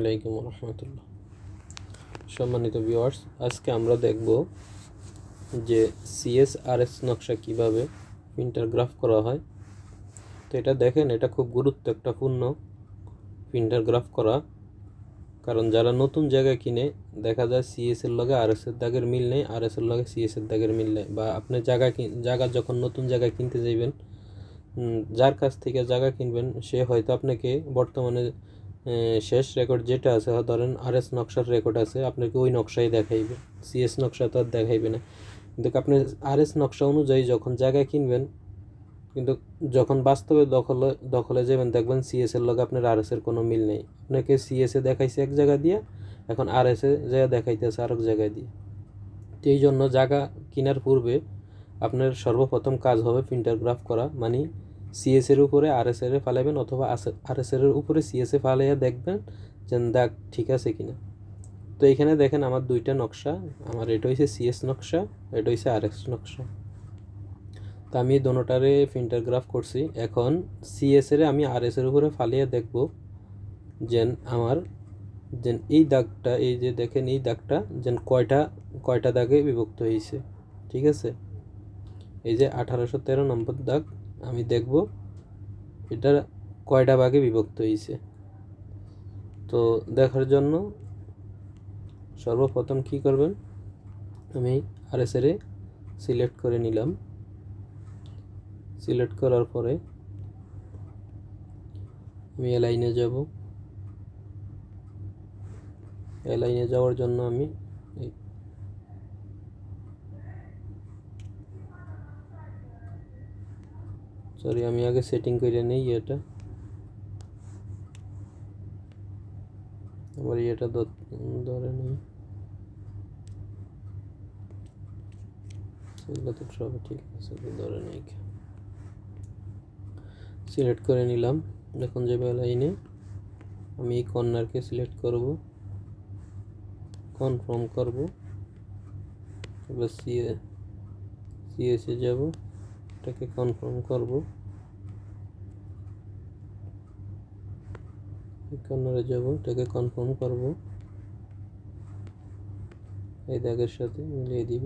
আলাইকুম রহমতুল্লাহ। সম্মানিত ভিউয়ার্স আজকে আমরা দেখব যে সিএসআরএস নকশা কীভাবে প্রিন্টারগ্রাফ করা হয়। তো এটা দেখেন, এটা খুব গুরুত্ব একটা পূর্ণ প্রিন্টারগ্রাফ করা। কারণ যারা নতুন জায়গা কিনে, দেখা যায় সিএস এর লগে আর এস এর দাগের মিল নেই আর এস এর লগে সিএস এর দাগের মিল নেই। বা আপনি জায়গা জায়গা যখন নতুন জায়গায় কিনতে যাইবেন যার কাছ থেকে জায়গা কিনবেন, সে হয়তো আপনাকে বর্তমানে শেষ রেকর্ড যেটা আছে, ধরেন আর এস নকশার রেকর্ড আছে, আপনাকে ওই নকশাই দেখাইবে। সিএস নকশা তো আর দেখাইবে না। কিন্তু আপনি আর এস নকশা অনুযায়ী যখন জায়গা কিনবেন, কিন্তু যখন বাস্তবে দখলে দখলে যাবেন, দেখবেন সিএস এর লগে আপনার আর এস এর কোনো মিল নেই। আপনাকে সিএস এ দেখাইছে এক জায়গা দিয়ে, এখন আর এস এ জায়গা দেখাইতেছে আরেক জায়গায় দিয়ে। তো এই জন্য জায়গা কেনার পূর্বে আপনার সর্বপ্রথম কাজ হবে প্রিন্টারগ্রাফ করা মানে সিএস এর উপরে আর এস এর ফালাইবেন অথবা আর এস এর উপরে এ ফালাইয়া দেখবেন যে দাগ ঠিক আছে কিনা? তো এখানে দেখেন আমার দুইটা নকশা, আমার এটা হয়েছে সিএস নকশা, এটা হয়েছে আর এস নকশা। তো আমি দোনোটারে প্রিন্টারগ্রাফ করছি। এখন সিএস এর আমি আর এস এর উপরে ফালিয়ে দেখব যেন আমার যেন এই দাগটা, এই যে দেখেন এই দাগটা যেন কয়টা কয়টা দাগে বিভক্ত হয়েছে ঠিক আছে? এই যে আঠারোশো তেরো নম্বর দাগ আমি দেখব। এটা কয়টা ভাগে বিভক্ত হয়েছে তো দেখার জন্য সর্বপ্রথম কি করবেন? আমি আর এস এর সিলেক্ট করে নিলাম। সিলেক্ট করার পরে আমি এ লাইনে যাব। এ লাইনে যাওয়ার জন্য আমি সরি আমি আগে সেটিং করে নেই এটা আমার এটা ধরে নেই। এগুলো তো সব ঠিক আছে ধরে নেই। সিলেক্ট করে নিলাম। দেখুন যে লাইনে আমি এই কর্নারকে সিলেক্ট করব। কনফার্ম করব। এবার সিএ সিএসে যাব। এটাকে কনফার্ম করব। কর্নারে যাব, এটাকে কনফার্ম করব। এই দাগের সাথে মিলিয়ে দিব।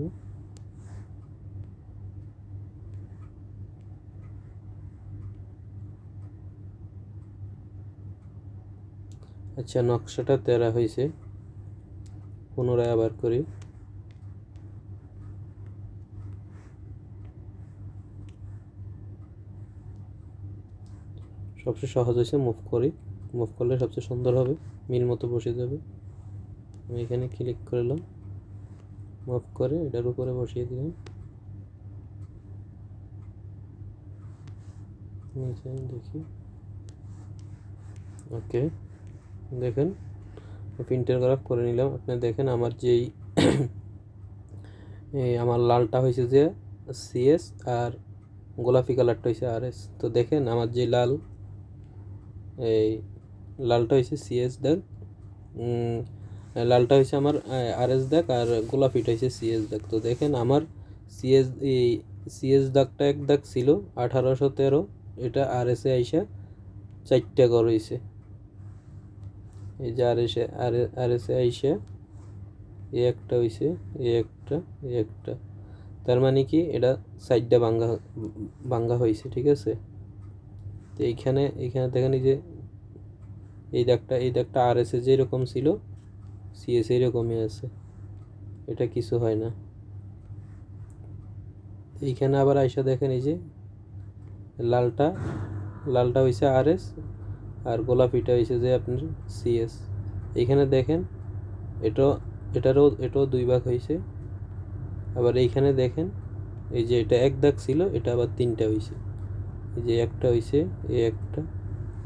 আচ্ছা নকশাটা তেরা হয়েছে। পুনরায় আবার করি। সবচেয়ে সহজ হয়েছে মুভ করি। মুভ করলে সবচেয়ে সুন্দর হবে, মিল মতো বসে যাবে। আমি এখানে ক্লিক করলাম মুভ করে এটার উপরে বসিয়ে দিলাম। দেখি। ওকে দেখেন প্রিন্টের প্রিন্টারগ্রাফ করে নিলাম। আপনি দেখেন আমার যেই আমার লালটা হয়েছে যে সিএস আর গোলাপি কালারটা হয়েছে আর এস তো দেখেন আমার যে লাল এই লালটা হয়েছে সিএস উম, লালটা হয়েছে আমার আর এস দাগ আর গোলাপিটা হয়েছে সিএস দাগ। তো দেখেন আমার সিএস এই সিএস দাগটা এক দাগ ছিল আঠারোশো তেরো। এটা আর এসে আইসা চারটা ঘর হয়েছে এই যে আর এসে আর এসে আইসা এ একটা হইছে এ একটা এ একটা। তার মানে কি এটা সাইডটা ভাঙ্গা ভাঙ্গা হয়েছে ঠিক আছে? তো এইখানে এইখানে দেখেন এই যে, এই দাগটা এই দাগটা আর এসে যেরকম ছিল সিএস এরকমই আছে। এটা কিছু হয় না। এইখানে আবার আইসা দেখেন এই যে, লালটা লালটা হয়েছে আর এস আর গোলাপিটা হয়েছে যে আপনার সিএস এইখানে দেখেন এটাও এটারও, এটাও দুই ভাগ হয়েছে আবার এইখানে দেখেন, এই যে এটা এক দাগ ছিল, এটা আবার তিনটা হয়েছে যে একটা হয়েছে এ একটা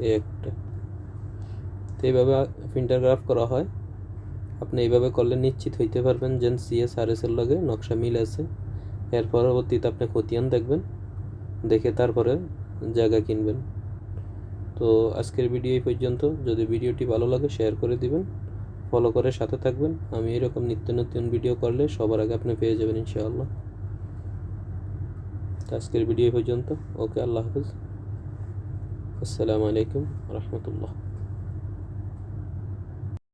এ একটা। তো এইভাবে প্রিন্টারগ্রাফ করা হয়। আপনি এইভাবে করলে নিশ্চিত হইতে পারবেন যে সিএস আর এর লগে নকশা মিল আছে। এর পরবর্তীতে আপনি খতিয়ান দেখবেন, দেখে তারপরে জায়গা কিনবেন। তো আজকের ভিডিও এই পর্যন্ত। যদি ভিডিওটি ভালো লাগে, শেয়ার করে দিবেন, ফলো করে সাথে থাকবেন। আমি এরকম নিত্য নতুন ভিডিও করলে সবার আগে আপনি পেয়ে যাবেন, ইনশাআল্লাহ। তো আজকের ভিডিও পর্যন্ত। ওকে আল্লাহ হাফিজ। আসসালামু আলাইকুম রহমতুল্লাহ।